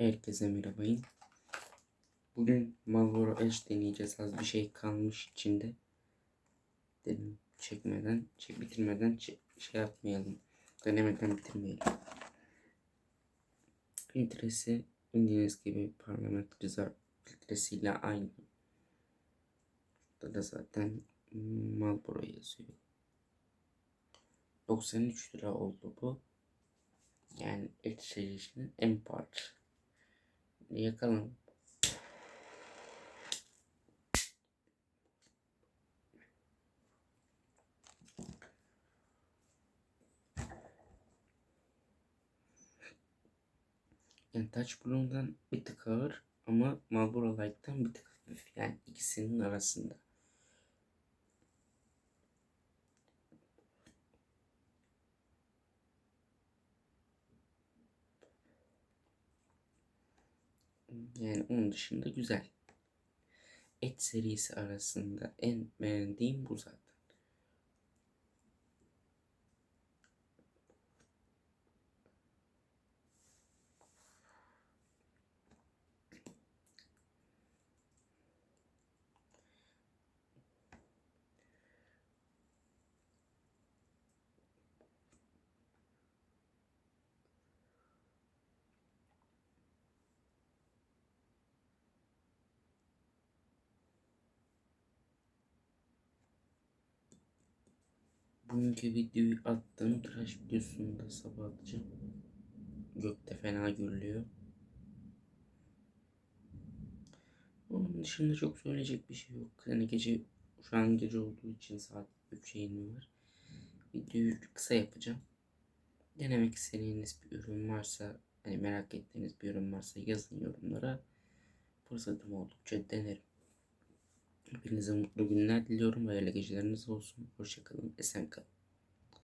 Herkese merhabayın. Bugün Marlboro Edge deneyeceğiz. Az bir şey kalmış içinde. Dedim çekmeden, çek bitirmeden şey yapmayalım. Denemeden bitirmeyelim. Filtresi bildiğiniz gibi parlament Rizar filtresiyle aynı. Burada da zaten Marlboro yazıyor. 93 lira oldu bu. Yani Edge serisinin en pahalı. Yakalım. Yani Touch Blue'dan bir tık ağır ama Marlboro Light'tan bir tık hafif. Yani ikisinin arasında. Yani onun dışında güzel. Et serisi arasında en beğendiğim bu zaten. Bugünkü videoyu attığım tıraş videosunu da sabah atacağım. Gökte fena gürlüyor. Onun dışında çok söyleyecek bir şey yok. Yani gece şu an gece olduğu için saat 3'e yeni var. Videoyu kısa yapacağım. Denemek istediğiniz bir ürün varsa, hani merak ettiğiniz bir ürün varsa yazın yorumlara. Fırsatım oldukça denerim. Hepinize mutlu günler diliyorum. Hayırlı geceleriniz olsun. Hoşçakalın. Esen kalın.